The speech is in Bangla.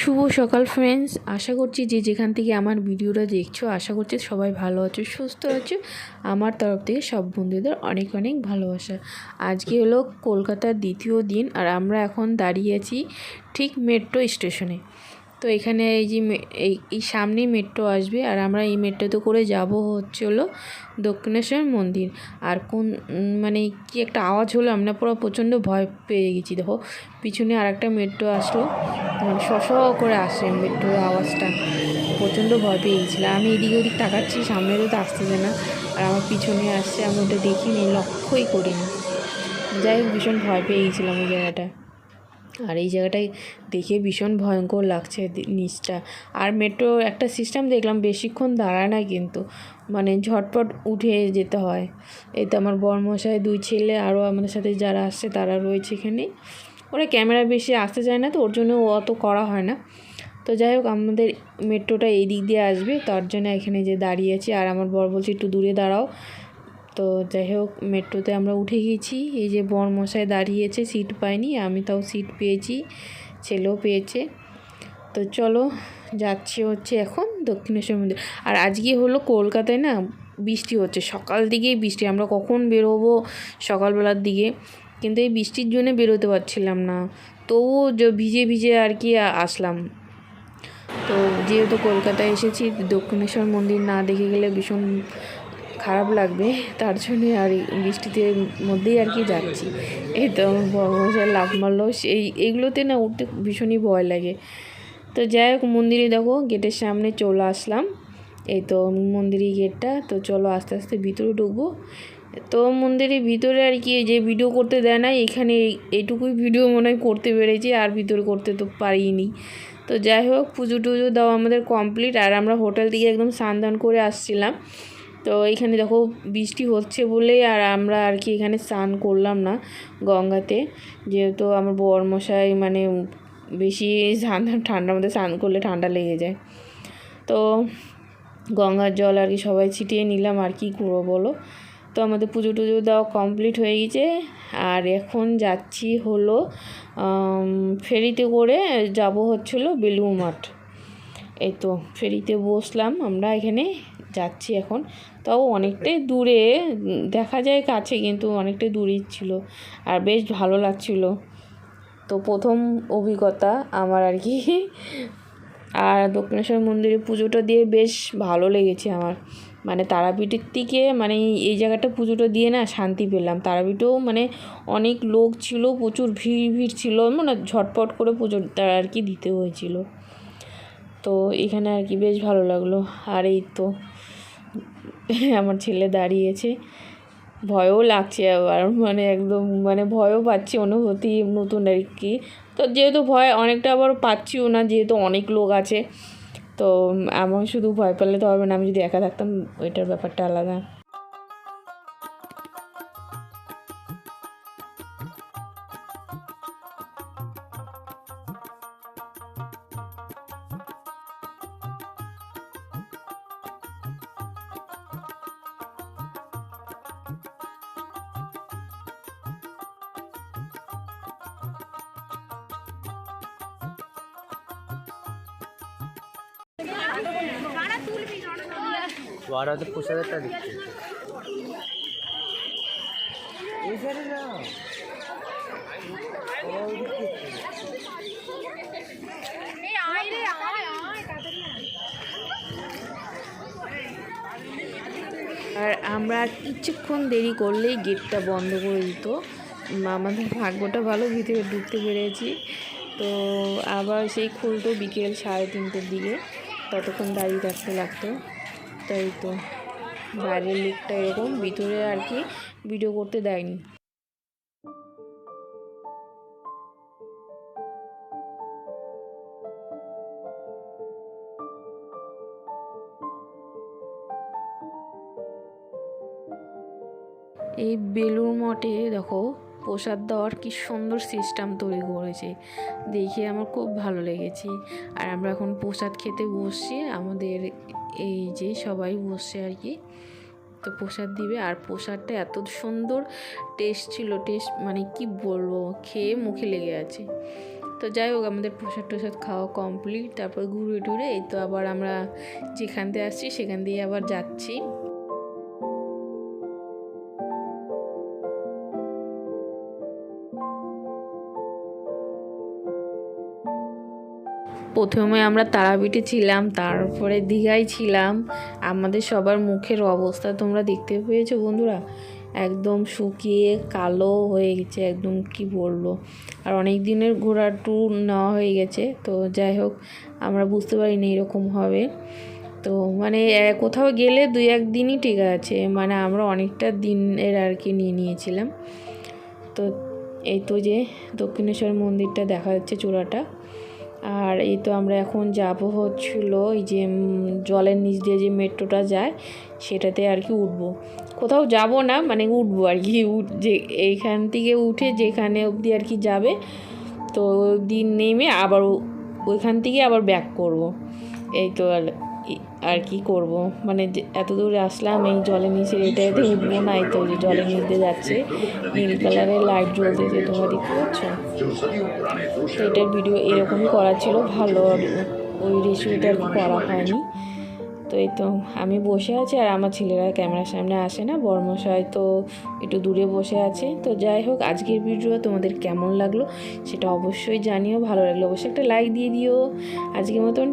শুভ সকাল ফ্রেন্ডস আশা করছি যে যেখান থেকে আমার ভিডিওটা দেখছ, আশা করছি সবাই ভালো আছো, সুস্থ আছো। আমার তরফ থেকে সব বন্ধুদের অনেক অনেক ভালোবাসা। আজকে হলো কলকাতার দ্বিতীয় দিন, আর আমরা এখন দাঁড়িয়ে আছি ঠিক মেট্রো স্টেশনে তো এখানে এই যে এই এই সামনেই মেট্রো আসবে আর আমরা এই মেট্রোতে করে যাব হচ্ছে হলো দক্ষিণেশ্বর মন্দির। আর কোন মানে কি একটা আওয়াজ হলো আমরা পুরো প্রচণ্ড ভয় পেয়ে গেছি, দেখো। পিছনে আর একটা মেট্রো আসলো মানে শ শ করে আসে মেট্রোর আওয়াজটা। প্রচণ্ড ভয় পেয়ে গেছিলাম। আমি এদিকে ওদিক তাকাচ্ছি সামনেরও তো আসতেছে না। আর আমার পিছনে আসছে, আমি ওটা দেখিনি, লক্ষ্যই করিনি। যাই হোক, ভীষণ ভয় পেয়ে গেছিলাম ওই জায়গাটা। আর এই জায়গাটায় দেখে ভীষণ ভয়ঙ্কর লাগছে নিচটা। আর মেট্রো একটা সিস্টেম দেখলাম, বেশিক্ষণ দাঁড়ায় না কিন্তু। মানে ঝটপট উঠে যেতে হয়। এই তো আমার বরমশাই, দুই ছেলে, আরও আমাদের সাথে যারা আসছে তারা রয়েছে এখানে। ওরা ক্যামেরা বেশি আসতে চায় না তো, ওর জন্য অত করা হয় না। তো যাই হোক, আমাদের মেট্রোটা এই দিক দিয়ে আসবে, তার জন্য এখানে যে দাঁড়িয়ে আছি। আর আমার বর বলছে, একটু দূরে দাঁড়াও। তো যাই হোক, মেট্রোতে আমরা উঠে গেছি। এই যে বরমশাই দাঁড়িয়েছে সিট পাইনি আমি তাও সিট পেয়েছি, ছেলেও পেয়েছে। তো চলো, যাচ্ছি হচ্ছে এখন দক্ষিণেশ্বর মন্দির। আর আজকে হলো কলকাতায় না বৃষ্টি হচ্ছে, সকাল দিকেই বৃষ্টি, আমরা কখন বেরোবো সকালবেলার দিকে? কিন্তু এই বৃষ্টির জন্য বেরোতে পারছিলাম না, তবুও ভিজে ভিজে আর কি আসলাম। তো যেহেতু কলকাতায় এসেছি, দক্ষিণেশ্বর মন্দির না দেখে গেলে ভীষণ খারাপ লাগবে, তার জন্যে আর বৃষ্টিতে মধ্যেই আর কি যাচ্ছি। এই তো লাভ মারলো, সেই এইগুলোতে না উঠতে ভীষণই ভয় লাগে। তো যাই হোক, মন্দিরে দেখো, গেটের সামনে চলে আসলাম। এই তো মন্দিরের গেটটা, তো চলো আস্তে আস্তে ভিতরে ঢুকবো। তো মন্দিরের ভিতরে আর কি যে ভিডিও করতে দেয় না এখানে এই- এইটুকুই ভিডিও মনে হয় করতে পেরেছি, আর ভিতরে করতে তো পারিনি। তো যাই হোক, পুজো টুজো দেওয়া আমাদের কমপ্লিট আর আমরা হোটেল থেকে একদম স্নান করে আসছিলাম। তো এখানে দেখো বৃষ্টি হচ্ছে বলেই আর আমরা আর কি এখানে স্নান করলাম না গঙ্গাতে। যেহেতু আমার বরমশাই মানে বেশি স্নান ঠান্ডার মধ্যে স্নান করলে ঠান্ডা লেগে যায়। তো গঙ্গার জল আর কি সবাই ছিটিয়ে নিলাম, আর কি করব বলো? তো আমাদের পুজো টুজো দেওয়া কমপ্লিট হয়ে গেছে। আর এখন যাচ্ছি হলো ফেরিতে করে যাব হচ্ছিল বেলুর মাঠ। এই তো ফেরিতে বসলাম আমরা, এখানে যাচ্ছি এখন। তাও অনেকটাই দূরে, দেখা যায় কাছে কিন্তু অনেকটাই দূরেই ছিল। আর বেশ ভালো লাগছিল। তো প্রথম অভিজ্ঞতা আমার আর কি। আর দক্ষিণেশ্বর মন্দিরে পুজোটা দিয়ে বেশ ভালো লেগেছে আমার। মানে তারাপীঠের থেকে মানে এই জায়গাটা পুজোটা দিয়ে না শান্তি পেলাম। তারাপীঠেও মানে অনেক লোক ছিল, প্রচুর ভিড় ভিড় ছিল। মানে ঝটপট করে পুজোটা আর কি দিতে হয়েছিল। তো এখানে আর কি বেশ ভালো লাগল। আর এই তো আমার ছেলে দাঁড়িয়েছে। ভয়ও লাগছে আবার মানে একদম মানে ভয়ও পাচ্ছি অনুভূতি নতুন আর কি। তো যেহেতু ভয়, অনেকটা আবার পাচ্ছিও না, যেহেতু অনেক লোক আছে। তো আমার শুধু ভয় পেলে তো হবে না, আমি যদি একা থাকতাম, ওইটার ব্যাপারটা আলাদা। বারো হাজার পঁচিশ হাজার টাকা দিচ্ছে আর আমরা কিছুক্ষণ দেরি করলেই গেটটা বন্ধ করে দিত। আমাদের ভাগ্যটা ভালো ভিতরে ঢুকতে পেরেছি। তো আবার সেই খুলতো বিকেল সাড়ে তিনটের দিকে ততক্ষণ দাঁড়িয়ে থাকতে লাগতো। তাই তো। বাইরের লিকটা এরকম, ভিতরে আর কি ভিডিও করতে দেয়নি। এই বেলুর মঠে দেখো প্রসাদ দেওয়ার কি সুন্দর সিস্টেম তৈরি করেছে। দেখে আমার খুব ভালো লেগেছে। আর আমরা এখন প্রসাদ খেতে বসছি, আমাদের এই যে সবাই বসছে আর কি। তো প্রসাদ দিবে, আর প্রসাদটা এত সুন্দর টেস্ট ছিল টেস্ট মানে কি বলব, খেয়ে মুখে লেগে আছে। তো যাই হোক, আমাদের প্রসাদ টসাদ খাওয়া কমপ্লিট তারপর ঘুরে টুরে, এই তো আবার আমরা যেখান থেকে আসছি, সেখান দিয়ে আবার যাচ্ছি। প্রথমে আমরা তারাপীঠে ছিলাম, তারপরে দীঘায় ছিলাম। আমাদের সবার মুখের অবস্থা তোমরা দেখতে পেয়েছ বন্ধুরা। একদম শুকিয়ে কালো হয়ে গেছে, একদম কি বলব। আর অনেক দিনের ঘোরার ট্যুর নেওয়া হয়ে গেছে, তো যাই হোক, আমরা বুঝতে পারিনি এরকম হবে। তো মানে কোথাও গেলে দুই একদিনই ঠিক আছে মানে আমরা অনেকটা দিনের আর কি নিয়ে নিয়েছিলাম। তো এই তো যে দক্ষিণেশ্বর মন্দিরটা দেখা যাচ্ছে চূড়াটা। আর এই তো আমরা এখন যাব হচ্ছিল এই যে জলের নিচ দিয়ে যে মেট্রোটা যায়, সেটাতে আর কি উঠবো। কোথাও যাব না মানে উঠবো আর কি, উঠ- যে এইখান থেকে উঠে যেখানে অবধি আর কি যাবে, তো অবধি নেমে আবার ওইখান থেকে আবার ব্যাক করব। এই তো আর কি করব? মানে এত দূরে আসলাম, এই জলের নিচে এটাতে উঠবো না, এই তো যে জলের নিচে যাচ্ছে। নীল কালারের লাইট জ্বলতেছে তোমরা দেখতে পাচ্ছ। তো এটার ভিডিও এরকমই করা ছিল, ভালো ওই রেসিপিটা করা হয়নি। তো এই তো আমি বসে আছি আর আমার ছেলেরা ক্যামেরার সামনে আসে না, বর্মশাই তো একটু দূরে বসে আছে। তো যাই হোক, আজকের ভিডিও তোমাদের কেমন লাগল সেটা অবশ্যই জানিও, ভালো লাগল অবশ্যই একটা লাইক দিয়ে দিও। আজকের মতন